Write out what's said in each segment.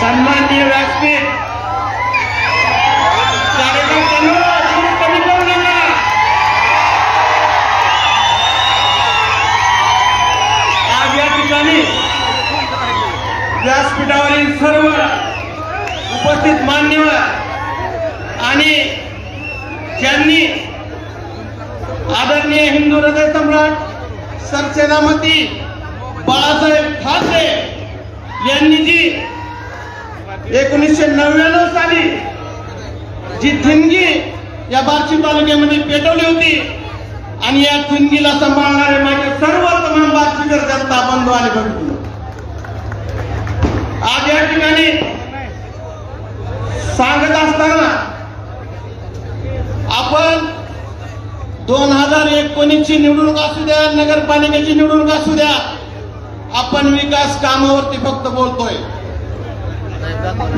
सन्माननीय व्यासपीठ. कार्यकर्त्यांनो तुम्ही कमी करू नका. आज या ठिकाणी व्यासपीठावरील सर्व उपस्थित मान्यवर आणि ज्यांनी आदरणीय हिंदू हृदय सम्राट सरसेनामती बाळासाहेब ठाकरे यांनी जी एकोणीसशे नव्याण्णव साली जी थिनगी या बार्शी तालुक्यामध्ये पेटवली होती आणि या थिनगीला सांभाळणारे माझे सर्व तमाम बार्शीकर जनता बंधू आणि भगिनी आज या ठिकाणी सांगत असताना आपण दोन हजार एकोणीसची निवडणूक असू द्या नगरपालिकेची निवडणूक असू द्या आपण विकास कामावरती फक्त बोलतोय.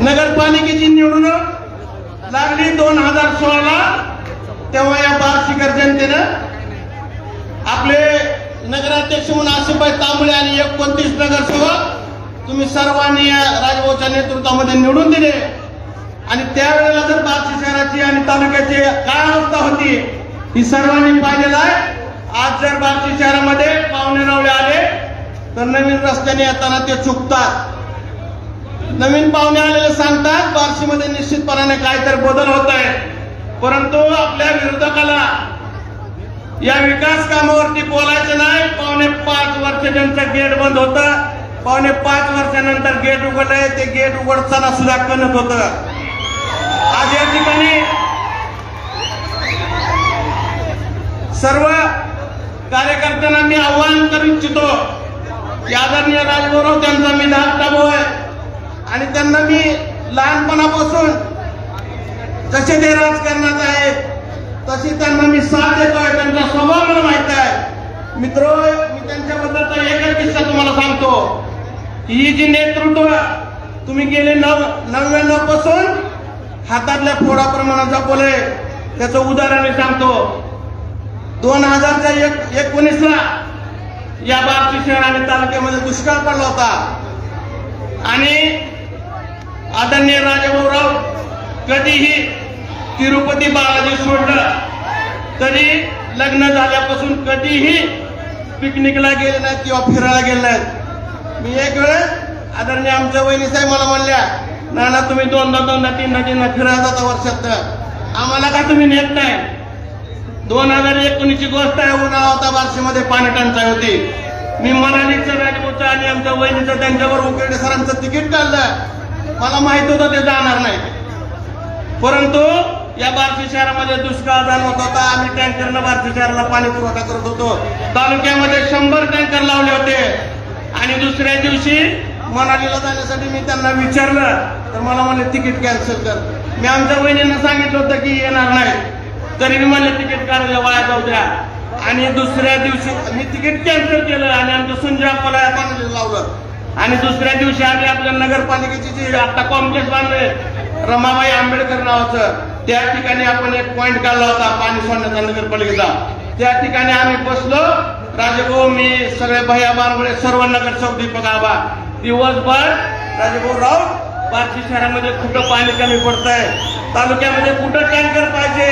नगरपालिकेची निवडणूक लागली दोन हजार सोळाला. तेव्हा या बारशिकर जनतेनं आपले नगराध्यक्ष म्हणून आसिफाई तांबळे आणि एकोणतीस नगरसेवक तुम्ही सर्वांनी या राजभाऊच्या नेतृत्वामध्ये निवडून दिले. आणि त्यावेळेला जर बार्शी शहराची आणि तालुक्याची काय अवस्था होती ही सर्वांनी पाहिलेला आहे. आज जर बार्शी शहरामध्ये पाहुणे रावळे आले तर नवीन रस्त्याने येताना ते चुकतात. नवीन पाहुणे आलेले सांगतात बार्शीमध्ये निश्चितपणाने काहीतरी बदल होत आहे. परंतु आपल्या विरोधकाला या विकास कामावरती बोलायचं नाही. पावणे पाच वर्ष त्यांचं गेट बंद होत. पावणे पाच वर्षानंतर गेट उघडलंय. ते गेट उघडताना सुद्धा कणत होत. आज या ठिकाणी सर्व कार्यकर्त्यांना मी आव्हान करू इच्छितो. की आदरणीय राजगौरव त्यांचा मी धाकटा भाऊ आहे. आणि त्यांना मी लहानपणापासून जसे ते राजकारणात आहेत तशी त्यांना मी साथ देतोय त्यांचा स्वभाव मला माहीत आहे. मित्र मी त्यांच्याबद्दलचा एकच किस्सा तुम्हाला सांगतो. की ही जी नेतृत्व तुम्ही गेले नव नव्याण्णवपासून हातातल्या फोडाप्रमाणे जपवले त्याचं उदाहरण मी सांगतो. दोन हजारच्या एक एकोणीसला या बार्शी शहर आणि तालुक्यामध्ये दुष्काळ पडला होता. आणि आदरणीय राजाभाऊराव कधीही तिरुपती बालाजी सोडलं तरी लग्न झाल्यापासून कधीही पिकनिकला गेले नाहीत किंवा फिरायला गेले नाहीत. मी एक वेळेस आदरणीय आमच्या वहिनी साहेब मला म्हणल्या नाना तुम्ही दोनदा दोनदा तीनदा तीनदा फिरायला जाता वर्षात आम्हाला का तुम्ही नेत नाही. दोन हजार एकोणीसची गोष्ट आहे उन्हाळा बारशीमध्ये बार्शीमध्ये पाणी टंचाई होती. मी मनालीचं राजपूतचं आणि आमच्या वहिनीचं त्यांच्यावर उकेडे सरांचं तिकीट काढलं. मला माहीत होतं ते जाणार नाही. परंतु या बार्शी शहरामध्ये दुष्काळ जाणवत होता. आम्ही टँकरनं बार्शी शहराला पाणी पुरवठा करत होतो. तालुक्यामध्ये शंभर टँकर लावले होते. आणि दुसऱ्या दिवशी मनालीला जाण्यासाठी मी त्यांना विचारलं. तर मला म्हणले तिकीट कॅन्सल कर. मी आमच्या वहिनींना सांगितलं होतं की येणार नाही. तरी म्हणलं तिकीट काढायला वाया जाऊ द्या. आणि दुसऱ्या दिवशी मी तिकीट कॅन्सल केलं आणि आमचं संजय अप्पाला पाणी लावलं. आणि दुसऱ्या दिवशी आम्ही आपल्या नगरपालिकेची जी आता कॉम्प्लेक्स बांधले रमाबाई आंबेडकर नावाचं त्या ठिकाणी आपण एक पॉइंट काढला होता पाणी सोडण्याचा नगरपालिकेचा. त्या ठिकाणी आम्ही बसलो. राजेभाऊ मी सगळे भैया बारगुडे सर्व नगरसेवक दीपक आबा. दिवसभर राजेभाऊ राव बार्शी शहरामध्ये कुठं पाणी कमी पडतंय? तालुक्यामध्ये कुठं टँकर पाहिजे?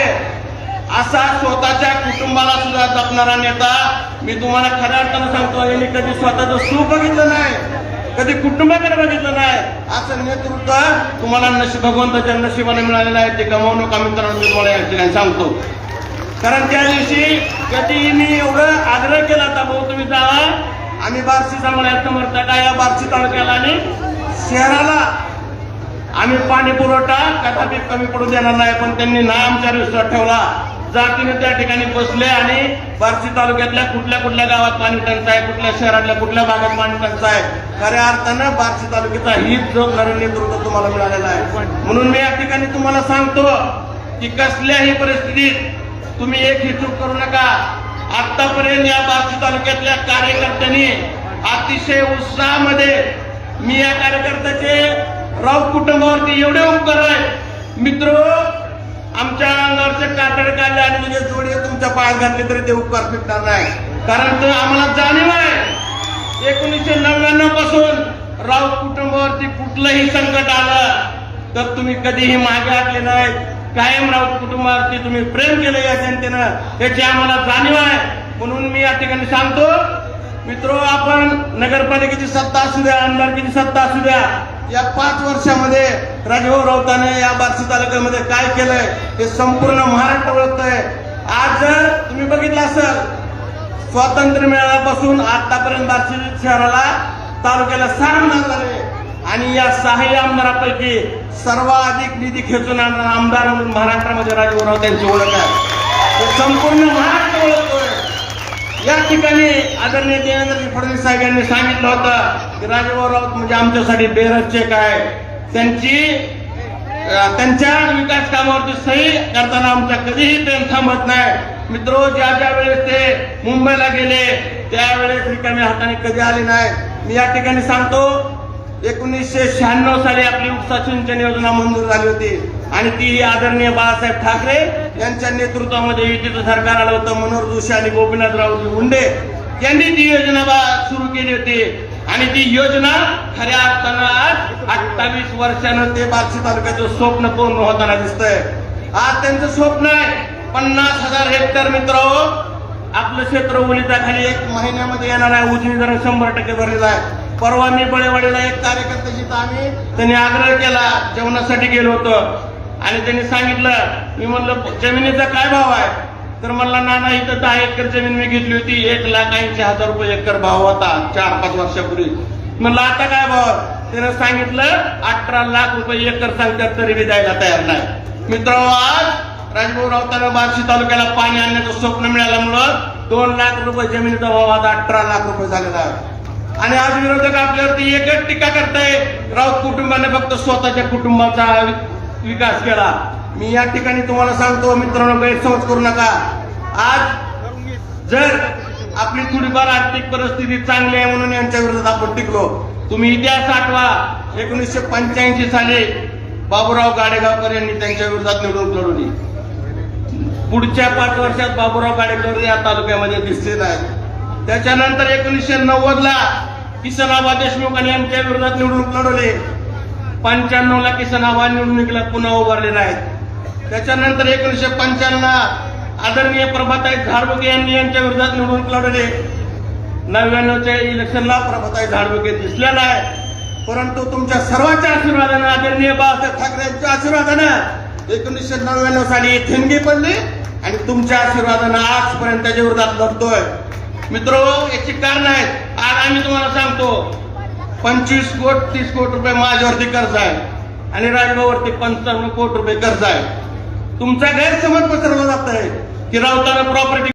असा स्वतःच्या कुटुंबाला सुद्धा जपणारा नेता मी तुम्हाला खऱ्या अर्थानं सांगतो यांनी कधी स्वतःचं सुख बघितलं नाही कधी कुटुंबाकडे बघितलं नाही. असं नेतृत्व तुम्हाला नशीब भगवंताच्या नशिबाने मिळालेलं आहे ते गमावू नका मित्रांनो तुम्हाला या ठिकाणी सांगतो. कारण त्या दिवशी कधी मी एवढं आग्रह केला होता भाऊ तुम्ही जावा आम्ही बार्शी चांगल्या म्हणता आहे या बार्शी तालुक्याला आणि शहराला. आम्ही पाणी पुरवठा कदापि कमी पडू देणार नाही पण त्यांनी ना आमच्यावर विश्वास ठेवला. जातीने त्या ठिकाणी बसले आणि बार्शी तालुक्यातल्या कुठल्या कुठल्या गावात पाणी टंचाय कुठल्या शहरातल्या कुठल्या भागात पाणी टंचाय खऱ्या अर्थानं बार्शी तालुक्याचा हीच जोडणारं नेतृत्व तुम्हाला मिळालेला आहे. म्हणून मी या ठिकाणी तुम्हाला सांगतो की कसल्याही परिस्थितीत तुम्ही एक ही चूक करू नका. आतापर्यंत या बार्शी तालुक्यातल्या कार्यकर्त्यांनी अतिशय उत्साहामध्ये मी या कार्यकर्त्याचे राऊत कुटुंबावरती एवढे उपकार आहे मित्र अंगावरचे कातड काढले आणि म्हणजे जोडी तुमच्या पायात घातले तरी ते उपकार फिटणार नाही. कारण ते आम्हाला जाणीव आहे. एकोणीसशे नव्याण्णवपासून कुठलंही संकट आलं तर तुम्ही कधीही मागे हटले नाही कायम राऊत कुटुंबावरती तुम्ही प्रेम केलं या जनतेनं. याची आम्हाला जाणीव आहे. म्हणून मी या ठिकाणी सांगतो मित्रो आपण नगरपालिकेची सत्ता असू द्या आमदारकीची सत्ता असू द्या. या पाच वर्षामध्ये राजभाऊ राऊताने या बार्शी तालुक्यामध्ये काय केलंय हे संपूर्ण महाराष्ट्र ओळखतंय. आज जर तुम्ही बघितलं असेल स्वातंत्र्य मिळाल्यापासून आतापर्यंत बार्शी शहराला तालुक्याला सहा आमदार झाले आणि या सहाही आमदारापैकी सर्वाधिक निधी खेचून आणणारा आमदार म्हणून महाराष्ट्रामध्ये राजभाऊ राऊत यांची ओळख आहे. संपूर्ण महाराष्ट्र या ठिकाणी आदरणीय देवेंद्रजी फडणवीस साहेब यांनी सांगितलं होतं की राजेभाऊ राऊत म्हणजे आमच्यासाठी बेरजचे काय त्यांची त्यांच्या विकास कामावरती सही करताना आमचा कधीही प्रेम थांबत नाही. मित्र ज्या ज्या वेळेस ते मुंबईला गेले त्यावेळेस रिकाम्या हाताने कधी आले नाही. मी या ठिकाणी सांगतो एकोणीसशे शहाण्णव साली आपली उपसा सिंचन योजना मंजूर झाली होती. आणि ती आदरणीय बाळासाहेब ठाकरे यांच्या नेतृत्वामध्ये युतीचं सरकार आलं होतं. मनोहर जोशी आणि गोपीनाथराव मुंडे यांनी ती योजना बा- सुरू केली होती. आणि ती योजना खऱ्या अर्थानं आज अठ्ठावीस वर्षानं ते बार्शी तालुक्याचं स्वप्न पूर्ण होताना दिसतंय. आज त्यांचं स्वप्न आहे. पन्नास हजार हेक्टर मित्र हो, आपलं क्षेत्र ओलिताखाली एक महिन्यामध्ये येणार आहे. उजनी जरा शंभर टक्के भरलेला आहे. परवा मी बळेवाडीला एक कार्यकर्त्याशी जिथं आम्ही त्यांनी आग्रह केला जेवणासाठी गेलो होतो. आणि त्यांनी सांगितलं मी म्हणलं जमिनीचा काय भाव आहे? तर म्हणला नाना इथं दहा एकर जमीन मी घेतली होती एक लाख ऐंशी हजार रुपये एकर भाव होता चार पाच वर्षापूर्वी. म्हणलं आता काय भाव? त्यानं सांगितलं अठरा लाख रुपये एकर सांगतात तरी मी द्यायला तयार नाही. मित्र आज राजभाऊ रावताना बार्शी तालुक्याला पाणी आणण्याचं स्वप्न मिळाल्यामुळं दोन लाख रुपये जमिनीचा भाव आता अठरा लाख रुपये झालेला आहे. आणि आज विरोधक आपल्यावरती एकच टीका करताय राऊत कुटुंबाने फक्त स्वतःच्या कुटुंबाचा विकास केला. मी या ठिकाणी तुम्हाला सांगतो मित्रांनो गैरसमज करू नका. आज जर आपली थोडीफार आर्थिक परिस्थिती चांगली आहे म्हणून यांच्या विरोधात आपण टिकलो. तुम्ही इतिहास आठवा. एकोणीसशे पंच्याऐंशी साली बाबूराव गाडेगावकर यांनी त्यांच्या विरोधात निवडणूक लढवली. पुढच्या पाच वर्षात बाबूराव गाडेकर या तालुक्यामध्ये दिसले नाही त्याच्यानंतर एकोणीसशे नव्वद ला किसन देशमुख यांच्या विरोधात निवडणूक लढवली. पंच्याण्णव ला किसन आबा निवडणुकीला पुन्हा उभारले नाहीत त्याच्यानंतर एकोणीसशे पंच्याण्णव आदरणीय प्रभाताई झाडबुके यांनी यांच्या विरोधात निवडणूक लढले नव्याण्णवच्या इलेक्शनला प्रभाताई झाडबुके दिसल्या नाही परंतु तुमच्या सर्वांच्या आशीर्वादानं आदरणीय बाळासाहेब ठाकरे यांच्या आशीर्वादानं एकोणीसशे नव्याण्णव साली ठिणगी पडली आणि तुमच्या आशीर्वादानं आजपर्यंत त्याच्या विरोधात लढतोय. मित्र याची कारण आहेत. आज आम्ही तुम्हाला सांगतो पंचवीस कोट तीस कोटी रुपये माझ्यावरती कर्ज आहे. आणि राजभावरती पंचावन्न कोटी रुपये कर्ज आहे. तुमचा गैरसमज पसरवला जात आहे की राऊतानं प्रॉपर्टी